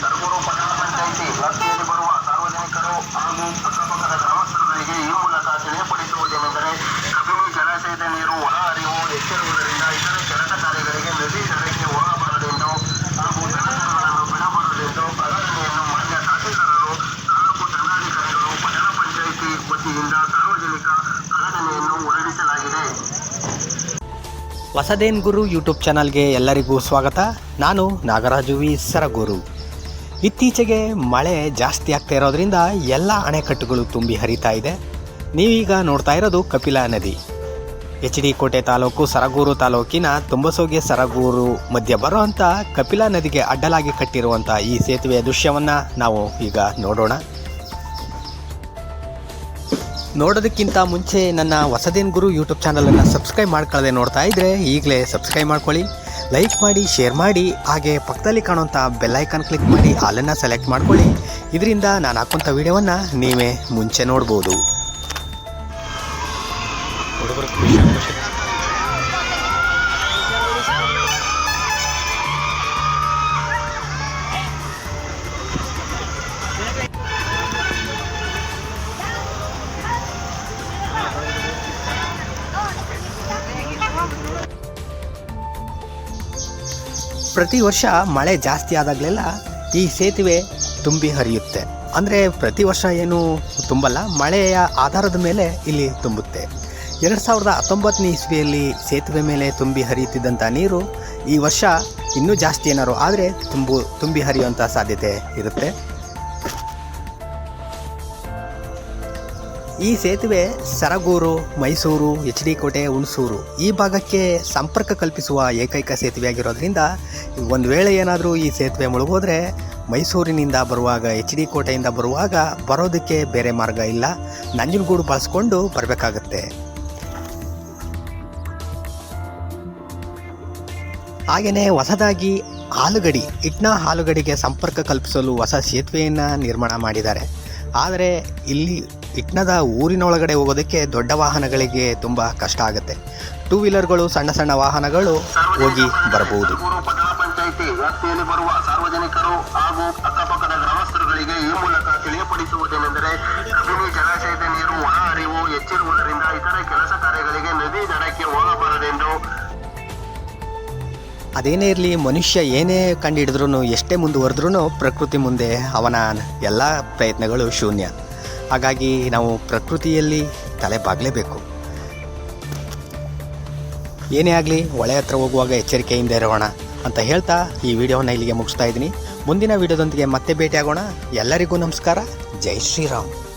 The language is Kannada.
ಸರಗೂರು ಪಟ್ಟಣ ಪಂಚಾಯಿತಿ ವ್ಯಾಪ್ತಿಯಲ್ಲಿ ಬರುವ ಸಾರ್ವಜನಿಕರು ಹಾಗೂ ಅಕ್ಕಪಕ್ಕದ ಗ್ರಾಮಸ್ಥರೊಂದಿಗೆ ಈ ಮೂಲಕ ತಿಳಿಯಪಡಿಸುವುದೇನೆಂದರೆ ಕಬಿನಿ ಜಲಾಶಯದ ನೀರು ಒಳ ಹರಿವು ಹೆಚ್ಚಿರುವುದರಿಂದ ಇತರ ಕೆಲಸ ಕಾರ್ಯಗಳಿಗೆ ನದಿ ದಡಕ್ಕೆ ಹೋಗಬಾರದೆಂದು ಹಾಗೂ ಜನಗಳನ್ನು ಬಿಡಬಾರದೆಂದು ಅರಣ್ಯನ್ನು ಮಾನ್ಯ ತಹಸೀಲ್ದಾರರು ತಾಲೂಕು ದಂಡಾಧಿಕಾರಿಗಳು ಪಟ್ಟಣ ಪಂಚಾಯಿತಿ ವತಿಯಿಂದ ಸಾರ್ವಜನಿಕ ಪ್ರಕಟಣೆಯನ್ನು ಹೊರಡಿಸಲಾಗಿದೆ ಹೊಸದೇನ್ ಗುರು ಯೂಟ್ಯೂಬ್ ಚಾನಲ್ಗೆ ಎಲ್ಲರಿಗೂ ಸ್ವಾಗತ. ನಾನು ನಾಗರಾಜು ವಿ ಸರಗೂರು. ಇತ್ತೀಚೆಗೆ ಮಳೆ ಜಾಸ್ತಿ ಆಗ್ತಾ ಇರೋದ್ರಿಂದ ಎಲ್ಲ ಅಣೆಕಟ್ಟುಗಳು ತುಂಬಿ ಹರಿತಾ ಇದೆ. ನೀವೀಗ ನೋಡ್ತಾ ಇರೋದು ಕಪಿಲಾ ನದಿ. ಎಚ್ ಡಿ ಕೋಟೆ ತಾಲೂಕು ಸರಗೂರು ತಾಲೂಕಿನ ತುಂಬಸೋಗೆ ಸರಗೂರು ಮಧ್ಯೆ ಬರುವಂಥ ಕಪಿಲಾ ನದಿಗೆ ಅಡ್ಡಲಾಗಿ ಕಟ್ಟಿರುವಂಥ ಈ ಸೇತುವೆಯ ದೃಶ್ಯವನ್ನು ನಾವು ಈಗ ನೋಡೋಣ. ನೋಡೋದಕ್ಕಿಂತ ಮುಂಚೆ ನನ್ನ ಹೊಸದೇನ್ ಗುರು ಯೂಟ್ಯೂಬ್ ಚಾನಲನ್ನು ಸಬ್ಸ್ಕ್ರೈಬ್ ಮಾಡ್ಕೊಳ್ಳದೆ ನೋಡ್ತಾ ಇದ್ದರೆ ಈಗಲೇ ಸಬ್ಸ್ಕ್ರೈಬ್ ಮಾಡ್ಕೊಳ್ಳಿ, ಲೈಕ್ ಮಾಡಿ, ಶೇರ್ ಮಾಡಿ, ಹಾಗೆ ಪಕ್ಕದಲ್ಲಿ ಕಾಣುವಂಥ ಬೆಲ್ಲೈಕನ್ ಕ್ಲಿಕ್ ಮಾಡಿ ಹಾಲನ್ನು ಸೆಲೆಕ್ಟ್ ಮಾಡ್ಕೊಳ್ಳಿ. ಇದರಿಂದ ನಾನು ಹಾಕುವಂಥ ವಿಡಿಯೋವನ್ನು ನೀವೇ ಮುಂಚೆ ನೋಡ್ಬೋದು. ಪ್ರತಿ ವರ್ಷ ಮಳೆ ಜಾಸ್ತಿ ಆದಾಗಲೆಲ್ಲ ಈ ಸೇತುವೆ ತುಂಬಿ ಹರಿಯುತ್ತೆ. ಅಂದರೆ ಪ್ರತಿ ವರ್ಷ ಏನು ತುಂಬಲ್ಲ, ಮಳೆಯ ಆಧಾರದ ಮೇಲೆ ಇಲ್ಲಿ ತುಂಬುತ್ತೆ. ಎರಡು ಸಾವಿರದ ಹತ್ತೊಂಬತ್ತನೇ ಇಸ್ವಿಯಲ್ಲಿ ಸೇತುವೆ ಮೇಲೆ ತುಂಬಿ ಹರಿಯುತ್ತಿದ್ದಂಥ ನೀರು ಈ ವರ್ಷ ಇನ್ನೂ ಜಾಸ್ತಿ ಏನಾರು ಆದರೆ ತುಂಬು, ತುಂಬಿ ಹರಿಯುವಂಥ ಸಾಧ್ಯತೆ ಇರುತ್ತೆ. ಈ ಸೇತುವೆ ಸರಗೂರು, ಮೈಸೂರು, ಎಚ್ ಡಿ ಕೋಟೆ, ಹುಣಸೂರು ಈ ಭಾಗಕ್ಕೆ ಸಂಪರ್ಕ ಕಲ್ಪಿಸುವ ಏಕೈಕ ಸೇತುವೆಯಾಗಿರೋದ್ರಿಂದ ಒಂದು ವೇಳೆ ಏನಾದರೂ ಈ ಸೇತುವೆ ಮುಳುಗೋದ್ರೆ ಮೈಸೂರಿನಿಂದ ಬರುವಾಗ, ಎಚ್ ಡಿ ಕೋಟೆಯಿಂದ ಬರುವಾಗ ಬರೋದಕ್ಕೆ ಬೇರೆ ಮಾರ್ಗ ಇಲ್ಲ. ನಂಜನಗೂಡು ಬಳಸ್ಕೊಂಡು ಬರಬೇಕಾಗತ್ತೆ. ಹಾಗೆಯೇ ಹೊಸದಾಗಿ ಆಲುಗಡಿ ಇಟ್ನಾ ಆಲುಗಡಿಗೆ ಸಂಪರ್ಕ ಕಲ್ಪಿಸಲು ಹೊಸ ಸೇತುವೆಯನ್ನು ನಿರ್ಮಾಣ ಮಾಡಿದ್ದಾರೆ. ಆದರೆ ಇಲ್ಲಿ ಇಟ್ನದ ಊರಿನೊಳಗಡೆ ಹೋಗೋದಕ್ಕೆ ದೊಡ್ಡ ವಾಹನಗಳಿಗೆ ತುಂಬ ಕಷ್ಟ ಆಗುತ್ತೆ. ಟೂ ವೀಲರ್ಗಳು ಸಣ್ಣ ಸಣ್ಣ ವಾಹನಗಳು ಹೋಗಿ ಬರಬಹುದು. ಸರಗೂರು ಪಟ್ಟಣ ಪಂಚಾಯಿತಿ ವ್ಯಾಪ್ತಿಯಲ್ಲಿ ಬರುವ ಸಾರ್ವಜನಿಕರು ಹಾಗೂ ಅಕ್ಕಪಕ್ಕದ ಗ್ರಾಮಸ್ಥರುಗಳಿಗೆ ಈ ಮೂಲಕ ತಿಳಿಯಪಡಿಸುವುದೇನೆಂದರೆ ಕಬಿನಿ ಜಲಾಶಯದ ನೀರು ಒಳ ಹರಿವು ಹೆಚ್ಚಿರುವುದರಿಂದ ಇತರೆ ಕೆಲಸ ಕಾರ್ಯಗಳಿಗೆ ನದಿ ದಡಕ್ಕೆ ಹೋಗಬಾರದೆಂದು. ಅದೇನೇ ಇರಲಿ ಮನುಷ್ಯ ಏನೇ ಕಂಡುಹಿಡಿದ್ರೂ ಎಷ್ಟೇ ಮುಂದುವರೆದ್ರೂ ಪ್ರಕೃತಿ ಮುಂದೆ ಅವನ ಎಲ್ಲ ಪ್ರಯತ್ನಗಳು ಶೂನ್ಯ. ಹಾಗಾಗಿ ನಾವು ಪ್ರಕೃತಿಯಲ್ಲಿ ತಲೆ ಬಾಗಲೇಬೇಕು ಏನೇ ಆಗಲಿ, ಹೊಳೆ ಹತ್ರ ಹೋಗುವಾಗ ಎಚ್ಚರಿಕೆಯಿಂದ ಇರೋಣ ಅಂತ ಹೇಳ್ತಾ ಈ ವಿಡಿಯೋನ ಇಲ್ಲಿಗೆ ಮುಗಿಸ್ತಾ ಇದ್ದೀನಿ. ಮುಂದಿನ ವಿಡಿಯೋದೊಂದಿಗೆ ಮತ್ತೆ ಭೇಟಿಯಾಗೋಣ. ಎಲ್ಲರಿಗೂ ನಮಸ್ಕಾರ. ಜೈ ಶ್ರೀರಾಮ್.